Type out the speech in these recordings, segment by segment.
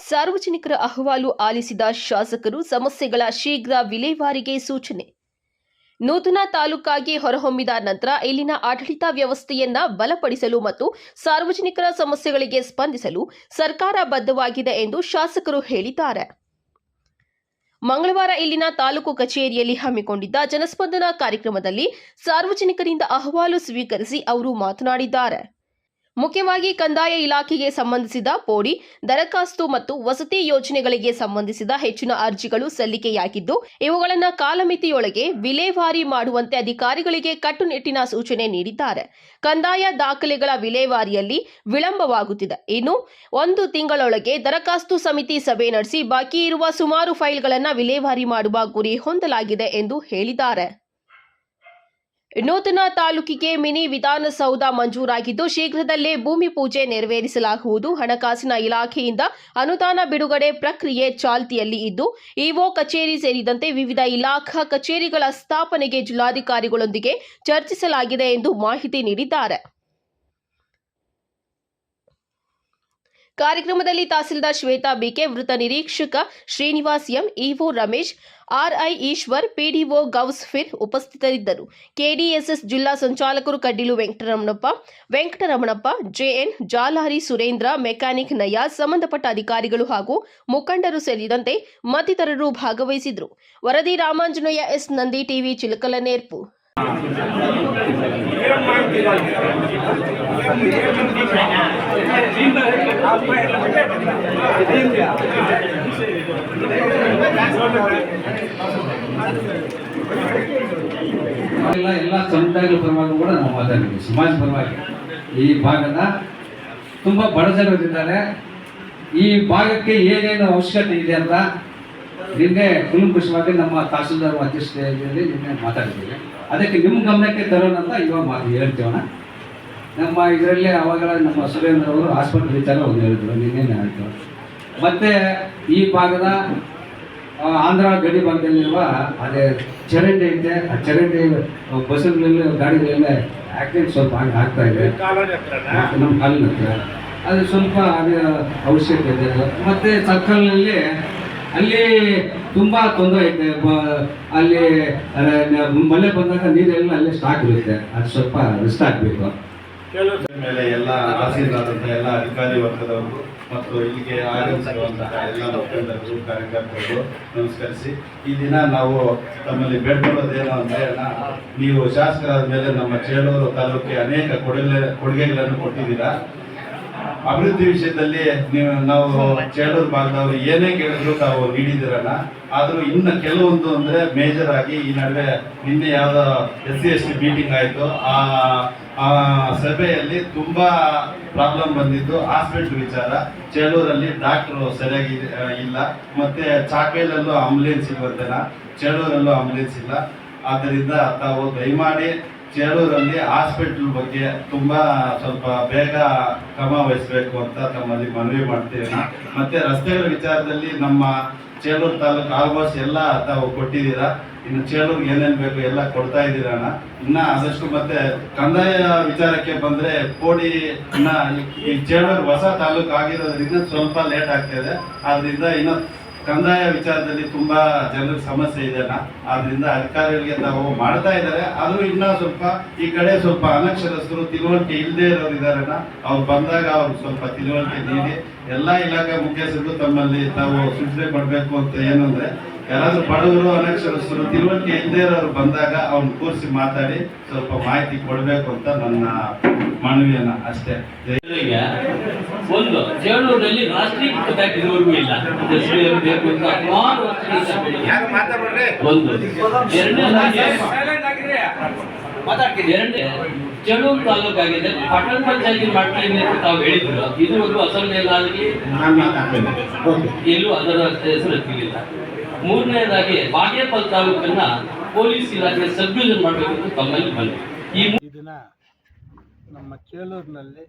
ಸಾರ್ವಜನಿಕರ ಅಹವಾಲು ಆಲಿಸಿದ ಶಾಸಕರು ಸಮಸ್ಯೆಗಳ ಶೀಘ್ರ ವಿಲೇವಾರಿಗೆ ಸೂಚನೆ. ನೂತನ ತಾಲೂಕಾಗಿ ಹೊರಹೊಮ್ಮಿದ ನಂತರ ಇಲ್ಲಿನ ಆಡಳಿತ ವ್ಯವಸ್ಥೆಯನ್ನ ಬಲಪಡಿಸಲು ಮತ್ತು ಸಾರ್ವಜನಿಕರ ಸಮಸ್ಯೆಗಳಿಗೆ ಸ್ಪಂದಿಸಲು ಸರ್ಕಾರ ಬದ್ಧವಾಗಿದೆ ಎಂದು ಶಾಸಕರು ಹೇಳಿದ್ದಾರೆ. ಮಂಗಳವಾರ ಇಲ್ಲಿನ ತಾಲೂಕು ಕಚೇರಿಯಲ್ಲಿ ಹಮ್ಮಿಕೊಂಡಿದ್ದ ಜನಸ್ಪಂದನ ಕಾರ್ಯಕ್ರಮದಲ್ಲಿ ಸಾರ್ವಜನಿಕರಿಂದ ಅಹವಾಲು ಸ್ವೀಕರಿಸಿ ಅವರು ಮಾತನಾಡಿದ್ದಾರೆ. ಮುಖ್ಯವಾಗಿ ಕಂದಾಯ ಇಲಾಖೆಗೆ ಸಂಬಂಧಿಸಿದ ಪೋಡಿ, ದರಖಾಸ್ತು ಮತ್ತು ವಸತಿ ಯೋಜನೆಗಳಿಗೆ ಸಂಬಂಧಿಸಿದ ಹೆಚ್ಚಿನ ಅರ್ಜಿಗಳು ಸಲ್ಲಿಕೆಯಾಗಿದ್ದು, ಇವುಗಳನ್ನು ಕಾಲಮಿತಿಯೊಳಗೆ ವಿಲೇವಾರಿ ಮಾಡುವಂತೆ ಅಧಿಕಾರಿಗಳಿಗೆ ಕಟ್ಟುನಿಟ್ಟಿನ ಸೂಚನೆ ನೀಡಿದ್ದಾರೆ. ಕಂದಾಯ ದಾಖಲೆಗಳ ವಿಲೇವಾರಿಯಲ್ಲಿ ವಿಳಂಬವಾಗುತ್ತಿದೆ. ಇನ್ನು ಒಂದು ತಿಂಗಳೊಳಗೆ ದರಖಾಸ್ತು ಸಮಿತಿ ಸಭೆ ನಡೆಸಿ, ಬಾಕಿ ಇರುವ ಸುಮಾರು ಫೈಲ್ಗಳನ್ನು ವಿಲೇವಾರಿ ಮಾಡುವ ಗುರಿ ಹೊಂದಲಾಗಿದೆ ಎಂದು ಹೇಳಿದ್ದಾರೆ. ನೂತನ ತಾಲೂಕಿಗೆ ಮಿನಿ ವಿಧಾನಸೌಧ ಮಂಜೂರಾಗಿದ್ದು, ಶೀಘ್ರದಲ್ಲೇ ಭೂಮಿ ಪೂಜೆ ನೆರವೇರಿಸಲಾಗುವುದು. ಹಣಕಾಸಿನ ಇಲಾಖೆಯಿಂದ ಅನುದಾನ ಬಿಡುಗಡೆ ಪ್ರಕ್ರಿಯೆ ಚಾಲ್ತಿಯಲ್ಲಿ ಇದ್ದು, ಇಒ ಕಚೇರಿ ಸೇರಿದಂತೆ ವಿವಿಧ ಇಲಾಖಾ ಕಚೇರಿಗಳ ಸ್ಥಾಪನೆಗೆ ಜಿಲ್ಲಾಧಿಕಾರಿಗಳೊಂದಿಗೆ ಚರ್ಚಿಸಲಾಗಿದೆ ಎಂದು ಮಾಹಿತಿ ನೀಡಿದ್ದಾರೆ. ಕಾರ್ಯಕ್ರಮದಲ್ಲಿ ತಹಸೀಲ್ದಾರ್ ಶ್ವೇತಾ ಬಿಕೆ, ವೃತ್ತ ನಿರೀಕ್ಷಕ Srinivas M, EO Ramesh, RI Eshwar, PDO Ghouse Pir ಉಪಸ್ಥಿತರಿದ್ದರು. ಕೆಡಿಎಸ್ಎಸ್ ಜಿಲ್ಲಾ ಸಂಚಾಲಕರು ಕಡ್ಡಿಲು ವೆಂಕಟರಮಣಪ್ಪ ವೆಂಕಟರಮಣಪ್ಪ, ಜೆಎನ್ ಜಾಲಹರಿ ಸುರೇಂದ್ರ, ಮೆಕ್ಯಾನಿಕ್ ನಯಾಜ್ ಸಂಬಂಧಪಟ್ಟ ಅಧಿಕಾರಿಗಳು ಹಾಗೂ ಮುಖಂಡರು ಸೇರಿದಂತೆ ಮತ್ತಿತರರು ಭಾಗವಹಿಸಿದರು ವರದಿ ರಾಮಾಂಜನೇಯ ಎಸ್. ನಂದಿ ಟಿವಿ ಚಿಲಕಲನೇರ್ಪು ಎಲ್ಲ ಎಲ್ಲ ಸಮುದಾಯಗಳ ಪರವಾಗಿ ಕೂಡ ನಾವು ಮಾತಾಡಿದ್ವಿ ಸಮಾಜ ಪರವಾಗಿ. ಈ ಭಾಗದ ತುಂಬ ಬಡ ಜನರಿದ್ದಾರೆ ಈ ಭಾಗಕ್ಕೆ ಏನೇನು ಅವಶ್ಯಕತೆ ಇದೆ ಅಂತ ನಿನ್ನೆ ಕುಲಂಕುಶವಾಗಿ ನಮ್ಮ ತಹಸೀಲ್ದಾರ್ ಅಧ್ಯಕ್ಷತೆಯಲ್ಲಿ ನಿನ್ನೆ ಮಾತಾಡಿದ್ದೀವಿ. ಅದಕ್ಕೆ ನಿಮ್ಮ ಗಮನಕ್ಕೆ ತರೋಣ ಅಂತ ಇವಾಗ ಮಾತು ಹೇಳ್ತೇವಣ ನಮ್ಮ ಇದರಲ್ಲಿ ಅವಾಗ ನಮ್ಮ ಸುರೇಂದ್ರ ಅವರು ಆಸ್ಪತ್ರೆ ವಿಚಾರ ಒಂದು ಹೇಳಿದ್ರು ನಿನ್ನೆ ಆಯಿತು ಮತ್ತು ಈ ಭಾಗದ ಆಂಧ್ರ ಗಡಿ ಭಾಗದಲ್ಲಿರುವ ಅದೇ ಚರಂಡಿ ಐತೆ. ಆ ಚರಂಡಿ ಬಸ್ಸುಗಳಲ್ಲಿ ಗಾಡಿಗಳೆಲ್ಲ ಆಕ್ಸಿಡೆಂಟ್ ಸ್ವಲ್ಪ ಹಾಗೆ ಆಗ್ತಾ ಇದೆ. ನಮ್ಮ ಕಾಲಿನ ಹತ್ರ. ಅದು ಸ್ವಲ್ಪ ಅದೇ ಅವಶ್ಯಕತೆ ಇದೆ. ಮತ್ತೆ ಸರ್ಕಲ್ನಲ್ಲಿ ಅಲ್ಲಿ ತುಂಬಾ ತೊಂದರೆ ಐತೆ. ಅಲ್ಲಿ ಮಳೆ ಬಂದಾಗ ನೀರೆಲ್ಲ ಅಲ್ಲೇ ಸ್ಟಾಕ್ ಇರುತ್ತೆ. ಅದು ಸ್ವಲ್ಪ ರಿಸ್ಟ್ ಆಗಬೇಕು. ಮೇಲೆ ಎಲ್ಲ ತಹಸೀಲ್ದಾರ್ ಎಲ್ಲ ಅಧಿಕಾರಿ ವರ್ಗದವರು ಮತ್ತು ಇಲ್ಲಿಗೆ ಆಗಮಿಸಿರುವಂತಹ ಎಲ್ಲ ಮುಖಂಡರು ಕಾರ್ಯಕರ್ತರು ನಮಸ್ಕರಿಸಿ ಈ ದಿನ ನಾವು ತಮ್ಮಲ್ಲಿ ಬೇಡ್ಕೊಳ್ಳೋದೇನು ಅಂದರೆ ನೀವು ಶಾಸಕರಾದ ಮೇಲೆ ನಮ್ಮ ಚೇಳೂರು ತಾಲೂಕಿಗೆ ಅನೇಕ ಕೊಡುಗೆ ಕೊಡುಗೆಗಳನ್ನು ಕೊಟ್ಟಿದ್ದೀರಾ. ಅಭಿವೃದ್ಧಿ ವಿಷಯದಲ್ಲಿ ನೀವು ನಾವು ಚೇಳೂರು ಭಾಗದವರು ಏನೇ ಕೇಳಿದ್ರು ತಾವು ನೀಡಿದಿರಲ್ಲ. ಆದರೂ ಇನ್ನು ಕೆಲವೊಂದು ಅಂದ್ರೆ ಮೇಜರ್ ಆಗಿ ಈ ನಡುವೆ ನಿನ್ನೆ ಯಾವುದೋ S C S T meeting ಆಯಿತು. ಆ ಸಭೆಯಲ್ಲಿ ತುಂಬಾ ಪ್ರಾಬ್ಲಮ್ ಬಂದಿದ್ದು ಹಾಸ್ಪಿಟಲ್ ವಿಚಾರ. ಚೇಳೂರಲ್ಲಿ ಡಾಕ್ಟ್ರು ಸರಿಯಾಗಿ ಇಲ್ಲ. ಮತ್ತೆ ಚಾಕೇಲಲ್ಲೂ ಆಂಬುಲೆನ್ಸ್ ಇಲ್ವಂತೆನ? ಚೇಳೂರಲ್ಲೂ ಆಂಬುಲೆನ್ಸ್ ಇಲ್ಲ. ಆದ್ದರಿಂದ ತಾವು ದಯಮಾಡಿ ಚೇಳೂರಲ್ಲಿ ಹಾಸ್ಪಿಟ್ಲ್ ಬಗ್ಗೆ ತುಂಬ ಸ್ವಲ್ಪ ಬೇಗ ಕ್ರಮ ವಹಿಸಬೇಕು ಅಂತ ತಮ್ಮಲ್ಲಿ ಮನವಿ ಮಾಡ್ತೇವೆ ಮತ್ತೆ ರಸ್ತೆಗಳ ವಿಚಾರದಲ್ಲಿ ನಮ್ಮ ಚೇಳೂರು ತಾಲೂಕು ಆಲ್ಮೋಸ್ಟ್ ಎಲ್ಲ ತಾವು ಕೊಟ್ಟಿದ್ದೀರಾ. ಇನ್ನು ಚೇಳೂರಿಗೆ ಏನೇನು ಬೇಕು ಎಲ್ಲ ಕೊಡ್ತಾ ಇದ್ದೀರಣ್ಣ ಇನ್ನ ಆದಷ್ಟು ಮತ್ತೆ ಕಂದಾಯ ವಿಚಾರಕ್ಕೆ ಬಂದ್ರೆ ಕೋಡಿ ಈ- ಚೇಳೂರು ಹೊಸ ತಾಲೂಕು ಆಗಿರೋದ್ರಿಂದ ಸ್ವಲ್ಪ ಲೇಟ್ ಆಗ್ತಿದೆ ಆದ್ರಿಂದ ಇನ್ನು ಕಂದಾಯ ವಿಚಾರದಲ್ಲಿ ತುಂಬಾ ಜನರಿಗೆ ಸಮಸ್ಯೆ ಇದೆ ಆದ್ರಿಂದ ಅಧಿಕಾರಿಗಳಿಗೆ ತಾವು ಮಾಡ್ತಾ ಇದ್ದಾರೆ. ಆದ್ರೂ ಇನ್ನ ಸ್ವಲ್ಪ ಈ ಕಡೆ ಸ್ವಲ್ಪ ಅನಕ್ಷರಸ್ಥರು ತಿಳುವಳಿಕೆ ಇಲ್ಲದೆ ಇರೋರು ಇದ್ದಾರಲ್ಲ ಅವ್ರು ಬಂದಾಗ ಅವ್ರಿಗೆ ಸ್ವಲ್ಪ ತಿಳುವಳಿಕೆ ನೀಡಿ ಎಲ್ಲಾ ಇಲಾಖೆ ಮುಖ್ಯಸ್ಥರು ತಮ್ಮಲ್ಲಿ ತಾವು ಸೂಚನೆ ಕೊಡಬೇಕು ಅಂತ ಏನಂದ್ರೆ ಯಾರಾದ್ರೂ ಬಡವರು, ಅನಕ್ಷರಸ್ಥರು ತಿಳುವಳಿಕೆ ಇಲ್ಲದೆ ಇರೋರು ಬಂದಾಗ ಅವ್ರನ್ನ ಕೂರಿಸಿ ಮಾತಾಡಿ ಸ್ವಲ್ಪ ಮಾಹಿತಿ ಕೊಡಬೇಕು ಅಂತ ನನ್ನ ಮನವಿಯನ್ನ ಅಷ್ಟೇ. ಒಂದು ಚೇಳೂರಿನಲ್ಲಿ ರಾಷ್ಟ್ರೀಕೃತ ಬ್ಯಾಂಕ್ ಇದುವರೆಗೂ ಇಲ್ಲ. ಬೇಕು ಅಂತ ಹಲವಾರು ವರ್ಷಗಳಿಂದ. ಒಂದು ಎರಡನೇದಾಗಿ ಎರಡನೇ ಚೇಳೂರು ತಾಲೂಕಾಗಿದೆ. ಪಟ್ಟಣ ಪಂಚಾಯತಿ ಮಾಡ್ತೀನಿ ಅಂತ ತಾವು ಹೇಳಿದ್ರು. ಇದುವರೆಗೂ ಅಸೆಂಬ್ಲಿಯಲ್ಲಿ ಎಲ್ಲೂ ಅದರ ಹೆಸರು ಎತ್ತಿಲ್ಲ ಮೂರನೇದಾಗಿ ಬಾಗೇಪಲ್ ತಾಲೂಕನ್ನ ಪೊಲೀಸ್ ಇಲಾಖೆ ಸಬ್ ಡಿವಿಷನ್ ಮಾಡಬೇಕು ಅಂತ ತಮ್ಮಲ್ಲಿ ಬಂದಿದೆ ಈ ಈ ದಿನ ನಮ್ಮ ಚೇಳೂರಿನಲ್ಲಿ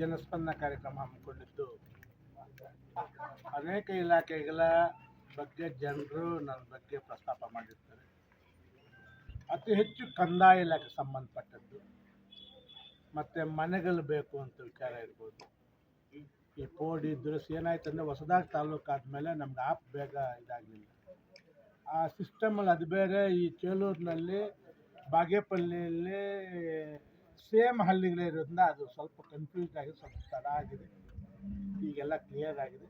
ಜನಸ್ಪಂದನ ಕಾರ್ಯಕ್ರಮ ಹಮ್ಮಿಕೊಂಡಿದ್ದು. ಅನೇಕ ಇಲಾಖೆಗಳ ಬಗ್ಗೆ ಜನರು ನನ್ನ ಬಗ್ಗೆ ಪ್ರಸ್ತಾಪ ಮಾಡಿರ್ತಾರೆ. ಅತಿ ಹೆಚ್ಚು ಕಂದಾಯ ಇಲಾಖೆ ಸಂಬಂಧಪಟ್ಟದ್ದು. ಮತ್ತು ಮನೆಗಳು ಬೇಕು ಅಂತ ವಿಚಾರ ಇರ್ಬೋದು. ಈ ಪೋಡಿ ದುರಸ್ತಿ ಏನಾಯ್ತು ಅಂದರೆ ಹೊಸದಾಗಿ ತಾಲೂಕು ಆದಮೇಲೆ ನಮ್ಗೆ ಆಪ್ ಬೇಗ ಇದಾಗಲಿಲ್ಲ. ಆ ಸಿಸ್ಟಮಲ್ಲಿ ಅದು ಬೇರೆ ಈ ಚೇಲೂರಿನಲ್ಲಿ ಬಾಗೇಪಲ್ಲಿಯಲ್ಲಿ ಸೇಮ್ ಹಳ್ಳಿಗಳೇ ಇರೋದ್ರಿಂದ ಅದು ಸ್ವಲ್ಪ ಕನ್ಫ್ಯೂಸ್ ಆಗಿದೆ ಸ್ವಲ್ಪ ತಡ ಆಗಿದೆ. ಈಗೆಲ್ಲ ಕ್ಲಿಯರ್ ಆಗಿದೆ.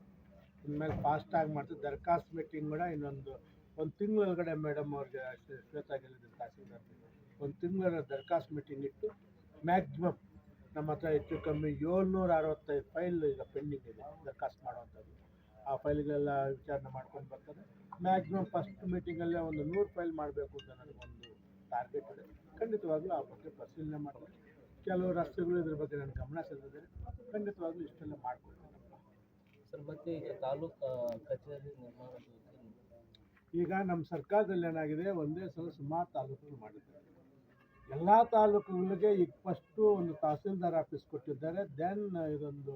ಇನ್ಮೇಲೆ ಫಾಸ್ಟಾಗಿ ಮಾಡ್ತೀವಿ ದರ್ಖಾಸ್ತ್ ಮೀಟಿಂಗ್ ಕೂಡ ಇನ್ನೊಂದು ಒಂದು ತಿಂಗಳೊಳಗಡೆ ಮೇಡಮ್ ಅವ್ರಿಗೆ ಶ್ವೇ- ಶ್ವೇತಾ ಗೆಲ್ಲಿದ್ರು ತಹಸೀಲ್ದಾರ್ ಒಂದು ತಿಂಗಳ ದರ್ಖಾಸ್ತ್ ಮೀಟಿಂಗ್ ಇಟ್ಟು ಮ್ಯಾಕ್ಸಿಮಮ್ ನಮ್ಮ ಹತ್ರ ಹೆಚ್ಚು ಕಮ್ಮಿ ಏಳ್ನೂರ ಅರವತ್ತೈದು ಫೈಲ್ ಈಗ ಪೆಂಡಿಂಗ್ ಇದೆ ದರ್ಖಾಸ್ತ್ ಮಾಡುವಂಥದ್ದು ಆ ಫೈಲ್ಗಳೆಲ್ಲ ವಿಚಾರಣೆ ಮಾಡ್ಕೊಂಡು ಬರ್ತದೆ. ಮ್ಯಾಕ್ಸಿಮಮ್ ಫಸ್ಟ್ ಮೀಟಿಂಗಲ್ಲೇ ಒಂದು ನೂರು ಫೈಲ್ ಮಾಡಬೇಕು ಅಂತ ನನಗೊಂದು ಟಾರ್ಗೆಟ್ ಇದೆ. ಖಂಡಿತವಾಗ್ಲೂ ಆ ಬಗ್ಗೆ ಪರಿಶೀಲನೆ ಮಾಡ್ತೀನಿ ಕೆಲವು ರಸ್ತೆಗಳು ಇದ್ರ ಬಗ್ಗೆ ನನ್ನ ಗಮನ ಸೆಳೆದಿದ್ದಾರೆ ಖಂಡಿತವಾಗ್ಲೂ ಇಷ್ಟೆಲ್ಲ ಮಾಡ್ಕೊಡ್ತೀನಿ ಸರ್ ಮತ್ತೆ ಈಗ ತಾಲೂಕು ಕಚೇರಿ ನಿರ್ಮಾಣದ ಈಗ ನಮ್ಮ ಸರ್ಕಾರದಲ್ಲಿ ಏನಾಗಿದೆ ಒಂದೇ ಸಲ ಸುಮಾರು ತಾಲೂಕುಗಳು ಮಾಡಿದ್ದಾರೆ. ಎಲ್ಲ ತಾಲೂಕುಗಳಿಗೆ ಈಗ ಫಸ್ಟು ಒಂದು ತಹಸೀಲ್ದಾರ್ ಆಫೀಸ್ ಕೊಟ್ಟಿದ್ದಾರೆ. ದೆನ್ ಇದೊಂದು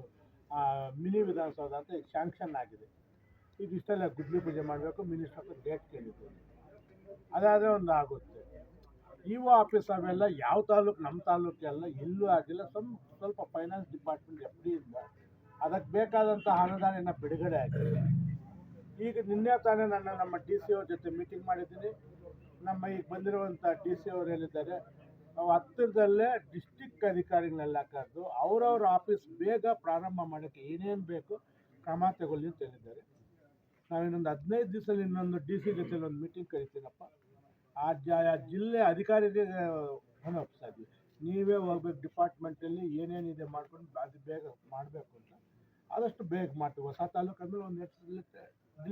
ಮಿನಿ ವಿಧಾನಸೌಧ ಅಂತ ಈಗ ಶಾಂಕ್ಷನ್ ಆಗಿದೆ. ಈಗ ಇಷ್ಟೆಲ್ಲ ಗುಡ್ಲಿ ಪೂಜೆ ಮಾಡಬೇಕು ಮಿನಿಸ್ಟರ್ ಡೇಟ್ ಕೇಳಿದ್ದು. ಅದಾದರೆ ಒಂದು ಆಗುತ್ತೆ. ಇ ಒ ಆಫೀಸ್ ಅವೆಲ್ಲ ಯಾವ ತಾಲೂಕು ನಮ್ಮ ತಾಲೂಕೆಲ್ಲ ಎಲ್ಲೂ ಆಗಿಲ್ಲ. ಸ್ವಲ್ಪ ಸ್ವಲ್ಪ ಫೈನಾನ್ಸ್ ಡಿಪಾರ್ಟ್ಮೆಂಟ್ ಎಫ್ ಇಂದ. ಅದಕ್ಕೆ ಬೇಕಾದಂಥ ಅನುದಾನ ಬಿಡುಗಡೆ ಆಗಿದೆ. ಈಗ ನಿನ್ನೆ ತಾನೇ ನನ್ನ ನಮ್ಮ ಡಿ ಸಿ ಓ ಜೊತೆ ಮೀಟಿಂಗ್ ಮಾಡಿದ್ದೀನಿ. ನಮ್ಮ ಈಗ ಬಂದಿರುವಂಥ ಡಿ ಸಿ ಅವರು ಹೇಳಿದ್ದಾರೆ, ನಾವು ಹತ್ತಿರದಲ್ಲೇ ಡಿಸ್ಟಿಕ್ ಅಧಿಕಾರಿಗಳನ್ನೆಲ್ಲ ಕರೆದು ಅವರವ್ರ ಆಫೀಸ್ ಬೇಗ ಪ್ರಾರಂಭ ಮಾಡೋಕ್ಕೆ ಏನೇನು ಬೇಕು ಕ್ರಮ ತಗೊಳ್ಳಿ ಅಂತ ಹೇಳಿದ್ದಾರೆ. ನಾವು ಇನ್ನೊಂದು ಹದಿನೈದು ದಿವಸದಲ್ಲಿ ಇನ್ನೊಂದು ಡಿ ಸಿ ಜೊತೆ ಒಂದು ಮೀಟಿಂಗ್ ಕರಿತೀನಪ್ಪ. ಆ ಜಿಲ್ಲೆ ಅಧಿಕಾರಿಗೆ ಹೊಣೆ ಒಪ್ಪಿಸ್ತಾ ಇದ್ವಿ ನೀವೇ ಹೋಗ್ಬೇಕು ಡಿಪಾರ್ಟ್ಮೆಂಟಲ್ಲಿ ಏನೇನಿದೆ ಮಾಡ್ಕೊಂಡು ಅದು ಬೇಗ ಮಾಡಬೇಕು ಅಂತ. ಆದಷ್ಟು ಬೇಗ ಮಾಡ್ತೀವಿ. ಹೊಸ ತಾಲೂಕು ಅಂದ್ರೆ ಒಂದು ಎಷ್ಟು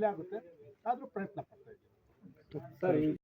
ಆಗುತ್ತೆ. ಆದರೂ ಪ್ರಯತ್ನ ಪಡ್ತಾ ಇದ್ದೀವಿ.